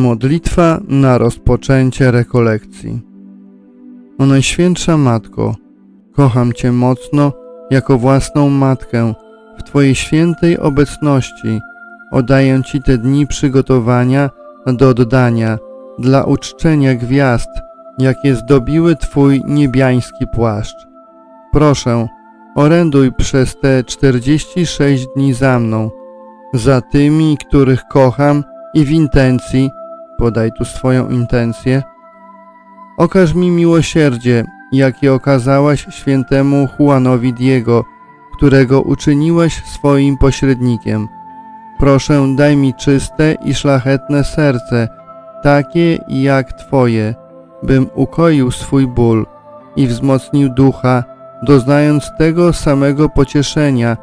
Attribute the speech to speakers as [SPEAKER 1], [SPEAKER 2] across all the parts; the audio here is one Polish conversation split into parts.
[SPEAKER 1] Modlitwa na rozpoczęcie rekolekcji. O Najświętsza Matko, kocham Cię mocno jako własną matkę. W Twojej świętej obecności oddaję Ci te dni przygotowania do oddania dla uczczenia gwiazd, jakie zdobiły Twój niebiański płaszcz. Proszę, oręduj przez te 46 dni za mną, za tymi, których kocham i w intencji, podaj tu swoją intencję, okaż mi miłosierdzie, jakie okazałaś świętemu Juanowi Diego, którego uczyniłaś swoim pośrednikiem. Proszę, daj mi czyste i szlachetne serce, takie jak Twoje, bym ukoił swój ból i wzmocnił ducha, doznając tego samego pocieszenia,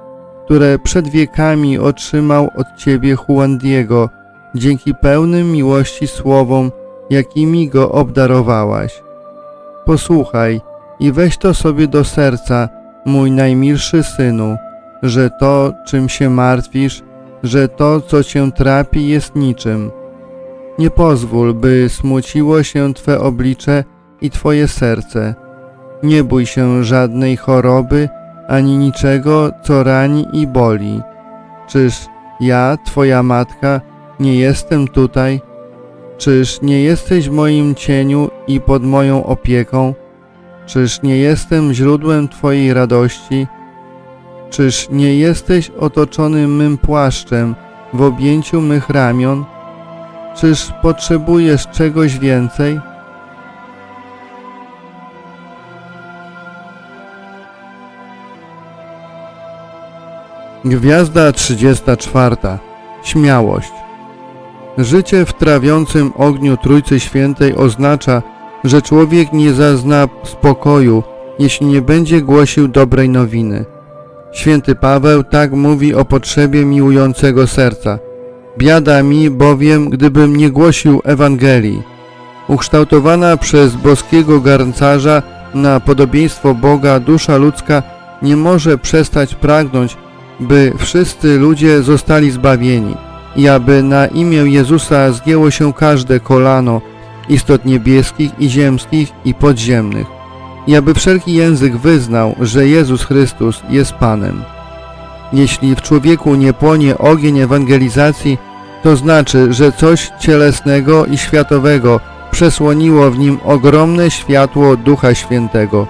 [SPEAKER 1] które przed wiekami otrzymał od Ciebie Juan Diego, dzięki pełnym miłości słowom, jakimi go obdarowałaś. Posłuchaj i weź to sobie do serca, mój najmilszy synu, że to, czym się martwisz, że to, co cię trapi, jest niczym. Nie pozwól, by smuciło się Twe oblicze i Twoje serce. Nie bój się żadnej choroby, ani niczego, co rani i boli. Czyż ja, Twoja matka, nie jestem tutaj? Czyż nie jesteś w moim cieniu i pod moją opieką? Czyż nie jestem źródłem Twojej radości? Czyż nie jesteś otoczony mym płaszczem w objęciu mych ramion? Czyż potrzebujesz czegoś więcej? Gwiazda 34. Śmiałość. Życie w trawiącym ogniu Trójcy Świętej oznacza, że człowiek nie zazna spokoju, jeśli nie będzie głosił dobrej nowiny. Święty Paweł tak mówi o potrzebie miłującego serca. Biada mi bowiem, gdybym nie głosił Ewangelii. Ukształtowana przez boskiego garncarza na podobieństwo Boga dusza ludzka nie może przestać pragnąć, by wszyscy ludzie zostali zbawieni i aby na imię Jezusa zgięło się każde kolano istot niebieskich i ziemskich i podziemnych i aby wszelki język wyznał, że Jezus Chrystus jest Panem. Jeśli w człowieku nie płonie ogień ewangelizacji, to znaczy, że coś cielesnego i światowego przesłoniło w nim ogromne światło Ducha Świętego,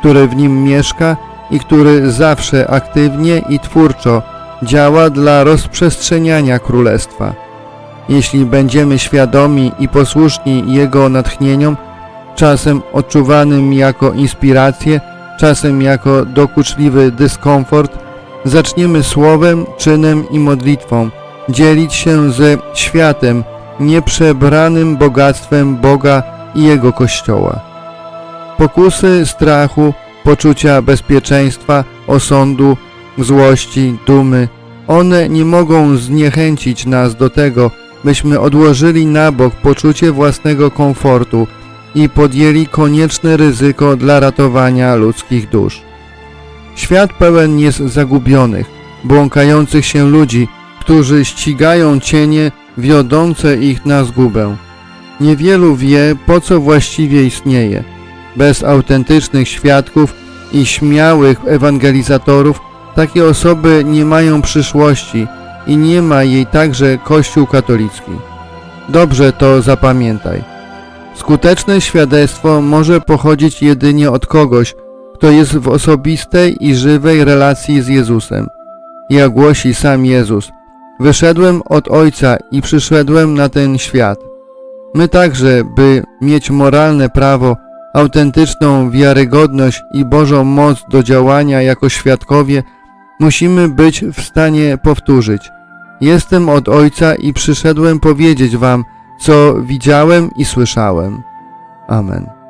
[SPEAKER 1] który w nim mieszka i który zawsze aktywnie i twórczo działa dla rozprzestrzeniania Królestwa. Jeśli będziemy świadomi i posłuszni Jego natchnieniom, czasem odczuwanym jako inspirację, czasem jako dokuczliwy dyskomfort, zaczniemy słowem, czynem i modlitwą dzielić się ze światem, nieprzebranym bogactwem Boga i Jego Kościoła. Pokusy strachu, poczucia bezpieczeństwa, osądu, złości, dumy, one nie mogą zniechęcić nas do tego, byśmy odłożyli na bok poczucie własnego komfortu i podjęli konieczne ryzyko dla ratowania ludzkich dusz. Świat pełen jest zagubionych, błąkających się ludzi, którzy ścigają cienie wiodące ich na zgubę. Niewielu wie, po co właściwie istnieje. Bez autentycznych świadków i śmiałych ewangelizatorów takie osoby nie mają przyszłości i nie ma jej także Kościół katolicki. Dobrze to zapamiętaj. Skuteczne świadectwo może pochodzić jedynie od kogoś, kto jest w osobistej i żywej relacji z Jezusem. Jak głosi sam Jezus, wyszedłem od Ojca i przyszedłem na ten świat. My także, by mieć moralne prawo, autentyczną wiarygodność i Bożą moc do działania jako świadkowie, musimy być w stanie powtórzyć. Jestem od Ojca i przyszedłem powiedzieć wam, co widziałem i słyszałem. Amen.